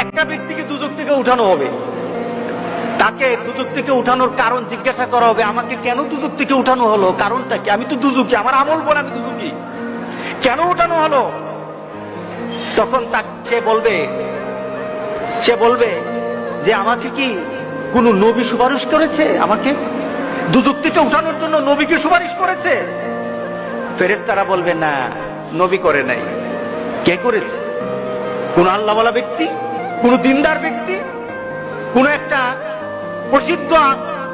একটা ব্যক্তিকে দুজক থেকে উঠানো হবে। তাকে দুজক থেকে উঠানোর কারণ জিজ্ঞাসা করা হবে, আমাকে কেন দুজক থেকে উঠানো হলো? কারণটা কি? আমি তো দুজুকি আমার আমল বলে আমি দুজুকি কেন উঠানো হলো? তখন তা সে বলবে সে বলবে যে আমাকে কি কোন নবী সুপারিশ করেছে আমাকে? দুজক থেকে উঠানোর জন্য নবীকে সুপারিশ করেছে? ফেরেশতারা বলবে, না, নবী করে নাই। কে করেছে? কোন আল্লাহওয়ালা ব্যক্তি? কোন দিনদার ব্যক্তি, কোন একটা প্রসিদ্ধ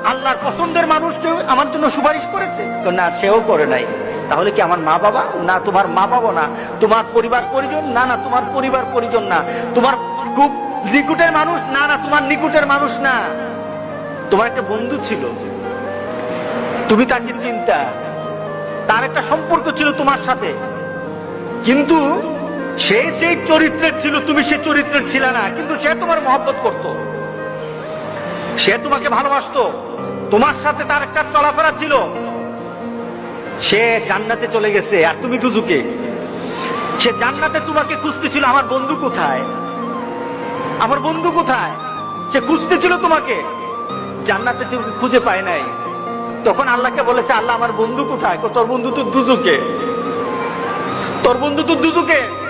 আল্লাহর পছন্দের মানুষ কেউ আমার জন্য সুপারিশ করেছে? তো না, সেও করে নাই। তাহলে কি আমার মা বাবা? না, তোমার মা বাবা না। তোমার পরিবার পরিজন? না না, তোমার পরিবার পরিজন না। তোমার খুব নিকুটের মানুষ? না না, তোমার নিকুটের মানুষ না। তোমার একটা বন্ধু ছিল। তুমি তাকে চিন্তা। তার একটা সম্পর্ক ছিল তোমার সাথে। কিন্তু সে যে চরিত্রের ছিল, তুমি সে চরিত্রের ছিল না, কিন্তু সে তোমার মহব্বত করত। সে তোমাকে ভালোবাসতো। তোমার সাথে তার একটা চলাফেরা ছিল। সে জান্নাতে চলে গেছে, আর তুমি দুজুকে। সে জান্নাতে তোমাকে খুঁজতেছিল, আমার বন্ধু কোথায়? আমার বন্ধু কোথায়? সে খুঁজতেছিল তোমাকে। জান্নাতে তুমি খুঁজে পায় নাই। তখন আল্লাহকে বলেছে, আল্লাহ, আমার বন্ধু কোথায়? তোর বন্ধু তো দুজুকে। তোর বন্ধু তো দুজুকে।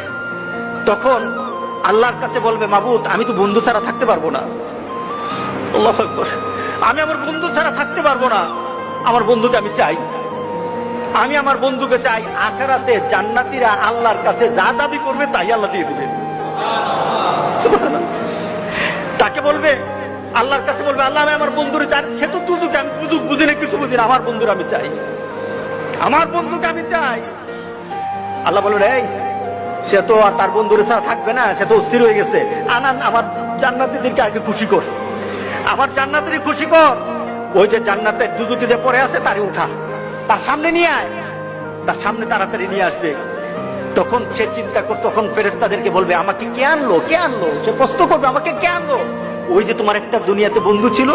তখন আল্লাহর কাছে বলবে মাবুত আমি তো বন্ধু ছাড়া থাকতে পারব না। আমি আমার বন্ধু ছাড়া থাকতে পারব না। আমার বন্ধুকে আমি চাই। আমি আমার বন্ধুকে চাই আখেরাতে জান্নাতীরা আল্লাহর কাছে যা দাবি করবে তাই আল্লাহ দিয়ে দিবে। তাকে বলবে, আল্লাহর কাছে বলবে, আল্লাহ, আমি আমার বন্ধুরে চাই সে তো দুজুকে, আমি দুজুক বুঝি না, কিছু বুঝি না, আমার বন্ধুর আমি চাই। আমার বন্ধুকে আমি চাই। আল্লাহ বলবেন, এই সে তো আর তার বন্ধুরে ছাড়া থাকবে না, সে তো অস্থির হয়ে গেছে। আনান, আমার জান্নাতিদেরকে আগে খুশি কর। আমার জান্নাতেরই খুশি কর। ওই যে জান্নাতের দুজুকে যে পড়ে আছে তারই উঠা। তার সামনে নিয়ে আয়। তার সামনে তাড়াতাড়ি নিয়ে আসবে। তখন সে চিন্তা কর, তখন ফেরেস্তাদেরকে বলবে, আমাকে কে আনলো? কে আনলো? সে প্রশ্ন করবে, আমাকে কে আনলো? ওই যে তোমার একটা দুনিয়াতে বন্ধু ছিল,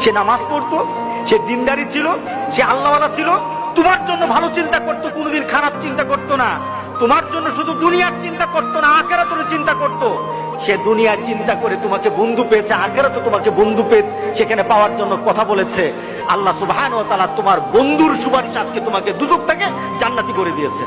সে নামাজ পড়তো, সে দিনদারি ছিল, সে আল্লাহওয়ালা ছিল। তোমার জন্য ভালো চিন্তা করতো, কোনোদিন খারাপ চিন্তা করতো না। তোমার জন্য শুধু দুনিয়ার চিন্তা করতো না আখেরা তোর চিন্তা করতো। সে দুনিয়া চিন্তা করে তোমাকে বন্ধু পেয়েছে আখেরা তো তোমাকে বন্ধু পেয়ে সেখানে পাওয়ার জন্য কথা বলেছে। আল্লাহ সুবাহ ও তোমার বন্ধুর সুপারিশ আজকে তোমাকে দুজক থেকে জান্নাতি করে দিয়েছে।